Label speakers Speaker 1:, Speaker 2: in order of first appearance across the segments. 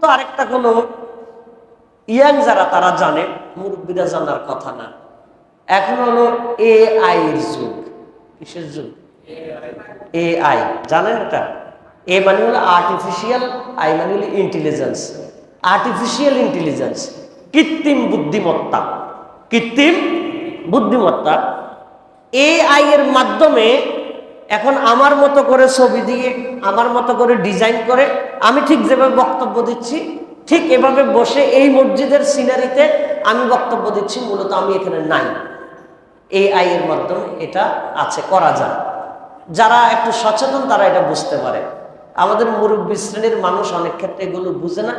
Speaker 1: তো আরেকটা হলো, ইয়াং যারা, তারা জানে, মুরব্বীরা জানার কথা না। এখন হলো এ আই এর যুগ। কিসের যুগ? এ আই জানেন এটা? এ মানে হলো আর্টিফিশিয়াল আই মানে হলো ইন্টেলিজেন্স আর্টিফিশিয়াল ইন্টেলিজেন্স কৃত্রিম বুদ্ধিমত্তা। কৃত্রিম বুদ্ধিমত্তা। এ আই এর মাধ্যমে এখন আমার মতো করে ছবি দিয়ে, আমার মতো করে ডিজাইন করে, আমি ঠিক যেভাবে বক্তব্য দিচ্ছি, ঠিক এভাবে বসে এই মসজিদের সিনারিতে আমি বক্তব্য দিচ্ছি, মূলত আমি এখানে নাই। এই আই এর মাধ্যমে এটা আছে, করা যায়। যারা একটু সচেতন, তারা এটা বুঝতে পারে। আমাদের মুরব্বী শ্রেণির মানুষ অনেক ক্ষেত্রে এগুলো বুঝে না।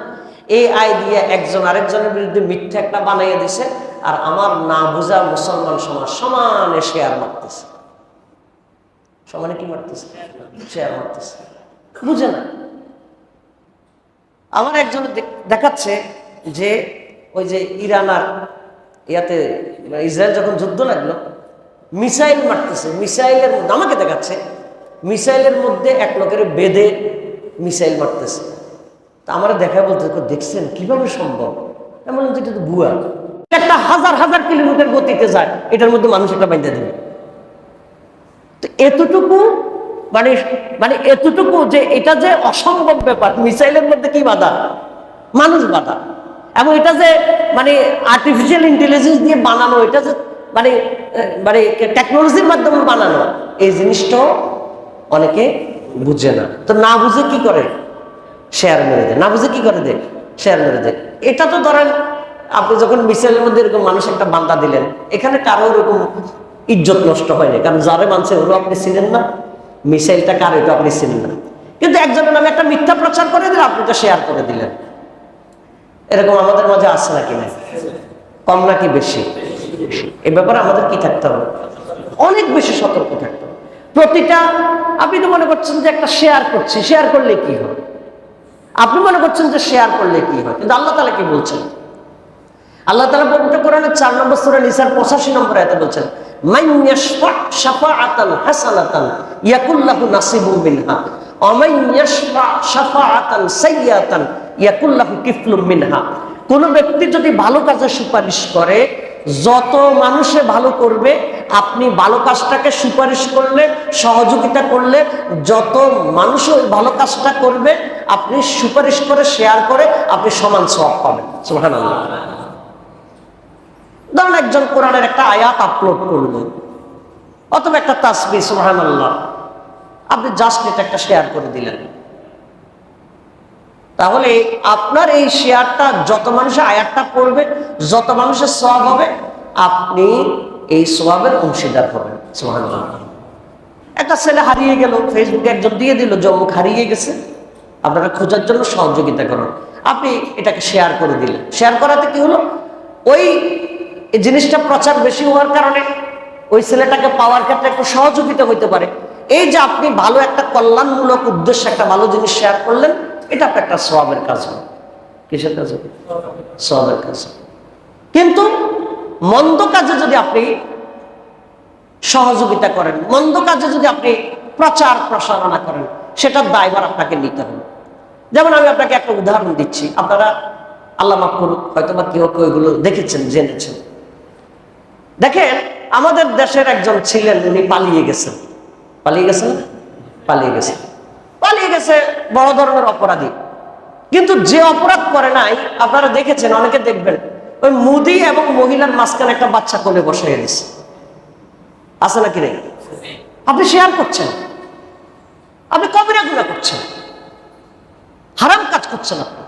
Speaker 1: এই আই দিয়ে একজন আরেকজনের বিরুদ্ধে মিথ্যা একটা বানাইয়ে দিছে, আর আমার না বুঝা মুসলমান সমাজ সমানে শেয়ার মারতেছে। সমানে কি মারতেছে? শেয়ার মারতেছে। বুঝে না। আমার একজন দেখ- দেখাচ্ছে যে ওই যে ইরান আর ইয়াতে মানে ইসরায়েল যখন যুদ্ধ লাগল, মিসাইল মারতেছে। মিসাইলের মধ্যে, আমাকে দেখাচ্ছে, মিসাইলের মধ্যে এক লোকের বেদে মিসাইল মারতেছে। তা আমার দেখা বলতে দেখছেন? কীভাবে সম্ভব? এমন এটা তো ভুয়া। একটা হাজার হাজার কিলোমিটার গতিতে যায়, এটার মধ্যে মানুষ একটা বাইন্দা দেবে। তো এতটুকু মানে মানে এতটুকু যে এটা যে অসম্ভব ব্যাপার, মিসাইলের মধ্যে কি বাধা? মানুষ বাধা। এবং এটা যে মানে আর্টিফিশিয়াল ইন্টেলিজেন্স দিয়ে বানানো, এটা যে মানে মানে টেকনোলজির মাধ্যমে বানানো, এই জিনিসটাও অনেকে বুঝে না। তো না বুঝে কি করে? শেয়ার মেরে দেয়। না বুঝে কি করে দেয়? শেয়ার মেরে দেয়। এটা তো ধরেন, আপনি যখন মিসাইলের মধ্যে এরকম মানুষ একটা বান্দা দিলেন, এখানে কারও এরকম ইজ্জত নষ্ট হয়নি কারণ যারে মানছে ওরও আপনি চিনেন না। মিসাইলটা কার এটা আপনি চিনেন না। কিন্তু একজনের নামে একটা মিথ্যা প্রচার করে দিলে আপনি তো শেয়ার করে দিলেন। এরকম আমাদের মাঝে আছে নাকি না কম নাকি বেশি? এ ব্যাপারে আমাদের কি থাকতে হবে? অনেক বেশি সতর্ক থাকতে হবে। প্রতিটা, আপনি তো মনে করছেন যে একটা শেয়ার করছি শেয়ার করলে কি হয়? আপনি মনে করছেন যে শেয়ার করলে কি হয়? কিন্তু আল্লাহ তালা কি বলছেন? আল্লাহ তালা পবিত্র কোরআনের চার নম্বর সুরা নিসার পঁচাশি নম্বর এতে বলছেন কোন ব্যক্তি যদি ভালো কাজে সুপারিশ করে, যত মানুষে ভালো করবে, আপনি ভালো কাজটাকে সুপারিশ করলে, সহযোগিতা করলে, যত মানুষ ওই ভালো কাজটা করবে, আপনি সুপারিশ করে, শেয়ার করে, আপনি সমান সব পাবেন। সুবহানাল্লাহ। ধরুন একজন কোরআনের একটা আয়াত আপলোড করলেন অথবা একটা তাসবি সুহান আল্লাহ আপনি জাস্ট এটা একটা শেয়ার করে দিলেন। তাহলে আপনার এই শেয়ারটা যত মানুষের আয়াতটা পড়বে, যত মানুষের সব হবে, আপনি এই সবাবের অংশীদার হবেন সুহান একটা ছেলে হারিয়ে গেল ফেসবুকে একজন দিয়ে দিল যে অমুক হারিয়ে গেছে। আপনারা খোঁজার জন্য সহযোগিতা করুন। আপনি এটাকে শেয়ার করে দিলেন। শেয়ার করাতে কি হলো? ওই এই জিনিসটা প্রচার বেশি হওয়ার কারণে ওই ছেলেটাকে পাওয়ার ক্ষেত্রে একটু সহযোগিতা হইতে পারে। এই যে আপনি ভালো একটা কল্যাণমূলক উদ্দেশ্যে একটা ভালো জিনিস শেয়ার করলেন, এটা আপনার একটা সবের কাজ হবে। কিসের কাজ হবে? সবের কাজ কিন্তু মন্দ কাজে যদি আপনি সহযোগিতা করেন, মন্দ কাজে যদি আপনি প্রচার প্রসারণা করেন, সেটার দায়ভার আপনাকে নিতে হবে। যেমন আমি আপনাকে একটা উদাহরণ দিচ্ছি। আপনারা আল্লাহ মাফ করুক হয়তো বা কেউ কেউ এগুলো দেখেছেন, জেনেছেন। দেখেন, আমাদের দেশের একজন ছিলেন, উনি পালিয়ে গেছেন পালিয়ে গেছেন পালিয়ে গেছেন পালিয়ে গেছে, বড় ধরনের অপরাধী। কিন্তু যে অপরাধ করে নাই, আপনারা দেখেছেন, অনেকে দেখবেন, ওই মুদি এবং মহিলার মাঝখানে একটা বাচ্চা কোলে বসে গেছে আছে নাকি নেই? আপনি শেয়ার করছেন। আপনি কবিরা গুণা করছেন। হারাম কাজ করছেন আপনি।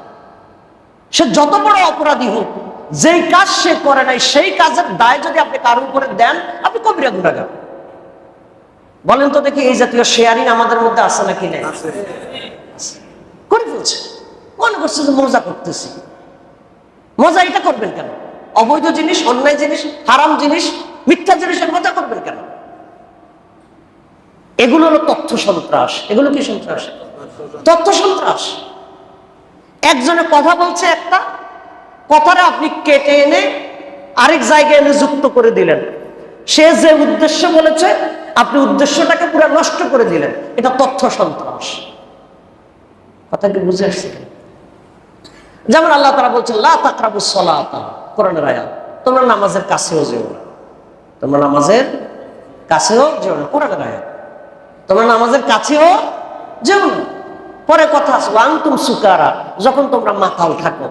Speaker 1: সে যত বড় অপরাধী হোক যেই কাজ সে করে নাই সেই কাজের দায় যদি আপনি কারও উপরে দেন আপনি কবিরা গুণাগার। বলেন তো দেখি এই জাতীয় শেয়ারিং আমাদের মধ্যে আছে নাকি নেই? করে ফেলছে। মনে করছে যে মজা করতেছি। মজা এটা করবেন কেন? অবৈধ জিনিস অন্যায় জিনিস হারাম জিনিস মিথ্যা জিনিসের মজা করবেন কেন? এগুলো হলো তথ্য সন্ত্রাস। এগুলো কি সন্ত্রাস? তথ্য সন্ত্রাস। একজনে কথা বলছে একটা কথাটা আপনি কেটে এনে আরেক জায়গায় এনে যুক্ত করে দিলেন। সে যে উদ্দেশ্য বলেছে, আপনি উদ্দেশ্যটাকে পুরো নষ্ট করে দিলেন। এটা তথ্য সন্ত্রাস। কথা কি বুঝে আসছে যেমন আল্লাহ তারা সলাতা কোরআনের আয়াত। তোমরা নামাজের কাছেও যেও না। তোমরা নামাজের কাছেও যেও না, কোরআনের আয়াত। তোমরা নামাজের কাছেও যেও না। পরে কথা আছে আংতুম সুকারা যখন তোমরা মাতাল থাকো।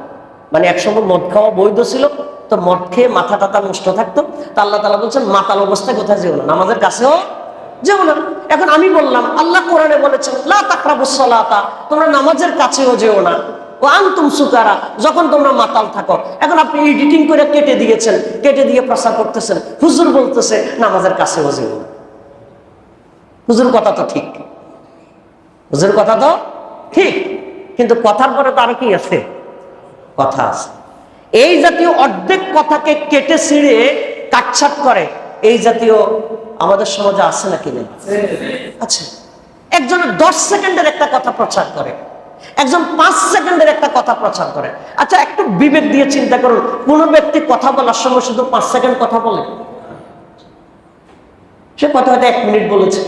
Speaker 1: মানে একসময় মদ খাওয়া বৈধ ছিল, তো মদ খেয়ে মাথা টাথা নষ্ট থাকতো। তা আল্লাহ তালা বলছেন, মাতাল অবস্থায় কোথায় যেও না? নামাজের কাছেও যেও না। এখন আমি বললাম, আল্লাহ কোরআনে বলেছেন তোমরা নামাজের কাছেও যেও না। ও সুকারা যখন তোমরা মাতাল থাকো। এখন আপনি এডিটিং করে কেটে দিয়েছেন, কেটে দিয়ে প্রচার করতেছেন। হুজুর বলতেছে, নামাজের কাছেও যেও হুজুর কথা তো ঠিক। হুজুর কথা তো ঠিক। কিন্তু কথার পরে তো আরও কি আছে? কথা আছে। এই জাতীয় অর্ধেক কথাকে কেটে ছিঁড়ে কাটছাট করে। এই জাতীয় আমাদের সমাজে আছে নাকি নেই? আছে। একজনের দশ সেকেন্ডের একটা কথা প্রচার করে। একজন পাঁচ সেকেন্ডের একটা কথা প্রচার করে। আচ্ছা একটু বিবেক দিয়ে চিন্তা করুন। কোন ব্যক্তি কথা বলার সময় শুধু পাঁচ সেকেন্ড কথা বলে? সে কথা হয়তো এক মিনিট বলেছে।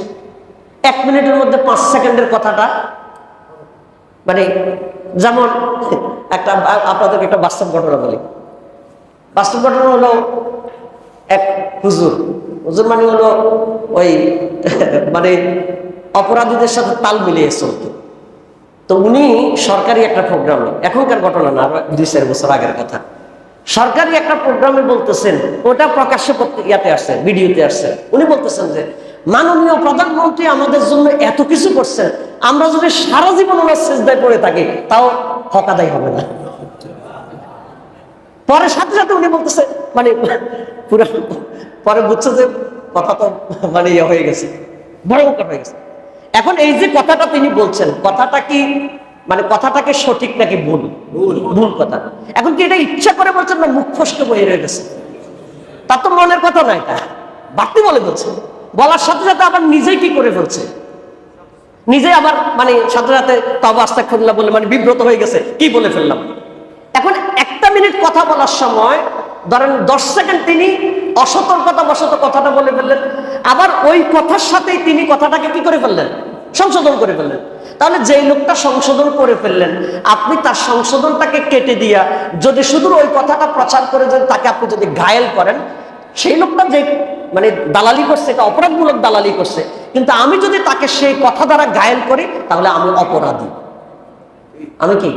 Speaker 1: এক মিনিটের মধ্যে পাঁচ সেকেন্ডের কথাটা মানে যেমন একটা, আপনাদেরকে একটা বাস্তব ঘটনা বলি। বাস্তব ঘটনা হলো এক হুজুর। হুজুর মানে হলো ওই মানে অপরাধীদের সাথে তাল মিলিয়ে চলতো। তো উনি সরকারি একটা প্রোগ্রামে, এখনকার ঘটনা না দুই চার বছর আগের কথা। সরকারি একটা প্রোগ্রামে বলতেছেন, ওটা প্রকাশ্য ইয়াতে আসছে, ভিডিওতে আসছে। উনি বলতেছেন যে, মাননীয় প্রধানমন্ত্রী আমাদের জন্য এত কিছু করছেন। আমরা যদি সারা জীবন ওনার চেষ্টায় পড়ে থাকি, তাও হক আদায় হবে না। পরে সাথে সাথে উনি বলতেছে মানে পুরো পরে বুঝছে যে কথা তো মানে ইয়ে হয়ে গেছে ভয়ঙ্কর হয়ে গেছে। এখন এই যে কথাটা তিনি বলছেন কথাটা কি মানে কথাটাকে সঠিক নাকি ভুল? ভুল। কথা। এখন কি এটা ইচ্ছা করে বলছেন না মুখ ফসকে বয়ে রয়ে গেছে? তার তো মনের কথা না এটা। বাড়তি বলে বলছে। বলার সাথে সাথে আবার নিজেই কি করে ফেলছে নিজে আবার মানে সাথে সাথে তবে আস্তা খুললা বলে মানে বিব্রত হয়ে গেছে। কি বলে ফেললাম? এখন একটা মিনিট কথা বলার সময়, ধরেন দশ সেকেন্ড তিনি অসতর্কতা বশত কথাটা বলে ফেললেন। আবার ওই কথার সাথেই তিনি কথাটাকে কি করে ফেললেন? সংশোধন করে ফেললেন। তাহলে যেই লোকটা সংশোধন করে ফেললেন, আপনি তার সংশোধনটাকে কেটে দিয়া যদি শুধু ওই কথাটা প্রচার করে যদি তাকে আপনি যদি ঘায়েল করেন, সেই লোকটা যে মানে দালালি করছে এটা অপরাধমূলক দালালি করছে। কিন্তু আমি যদি তাকে সেই কথা দ্বারা ঘায়েল করি তাহলে আমি অপরাধী। আমি কি?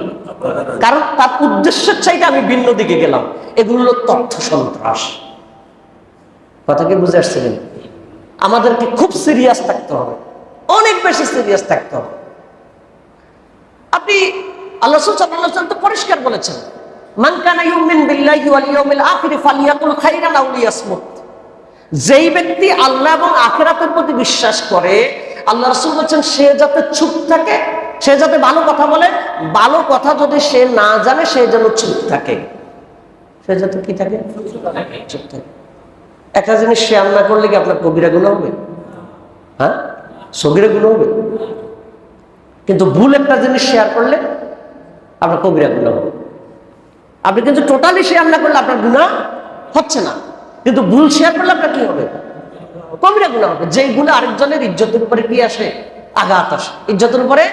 Speaker 1: কারণ তার উদ্দেশ্যের চাইতে আমি ভিন্ন দিকে গেলাম। এগুলো হলো তথ্য সন্ত্রাস। কথা কি বুঝে আসছিলেন? আমাদেরকে খুব সিরিয়াস থাকতে হবে। অনেক বেশি সিরিয়াস থাকতে হবে। আপনি আল্লাহ তো পরিষ্কার বলেছেন মানকানা ইউমিন বিল্লাহি ওয়াল ইয়াউমিল আখির ফালিয়াকুল খাইরান আও লিয়াসমুত। যেই ব্যক্তি আল্লাহ এবং আখেরাতের প্রতি বিশ্বাস করে, আল্লাহ রসুল বলছেন, সে যাতে চুপ থাকে, সে যাতে ভালো কথা বলে, ভালো কথা যদি সে না জানে, সে যেন চুপ থাকে। সে যাতে কি থাকে? চুপ থাকে। একটা জিনিস শেয়ার না করলে কি আপনার কবিরা গুণ হবে? হ্যাঁ? সগিরা গুণ হবে? কিন্তু ভুল একটা জিনিস শেয়ার করলে আপনার কবিরা গুণ হবে। আপনি কিন্তু টোটালি শেয়ার না করলে আপনার গুণা হচ্ছে না। কিন্তু ভুল শেয়ার করলে আপনার কি হবে? কবিরা গুণা হবে। যেইগুলো আরেকজনের ইজ্জতের উপরে কি আসে? আঘাত আসে। ইজ্জতের উপরে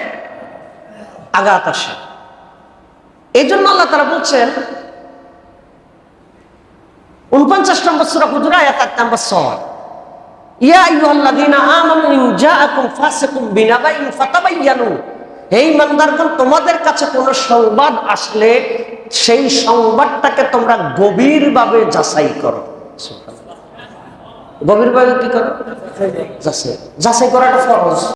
Speaker 1: আঘাত আসে। এই জন্য আল্লাহ তারা বলছেন, উনপঞ্চাশ নম্বর সুরা হুজুরা আয়াত এক নম্বর ছয় ইয়া আইয়ুহাল্লাযীনা আমানু ইন জাআকুম ফাসিকুম বিনাবাইন ফাতাবায়ানু হে ইমানদারগণ, তোমাদের কাছে কোনো সংবাদ আসলে সেই সংবাদটাকে তোমরা গভীরভাবে যাচাই করো। গভীরভাবে কি করে? যাচাই। যাচাই করাটা ফরজ।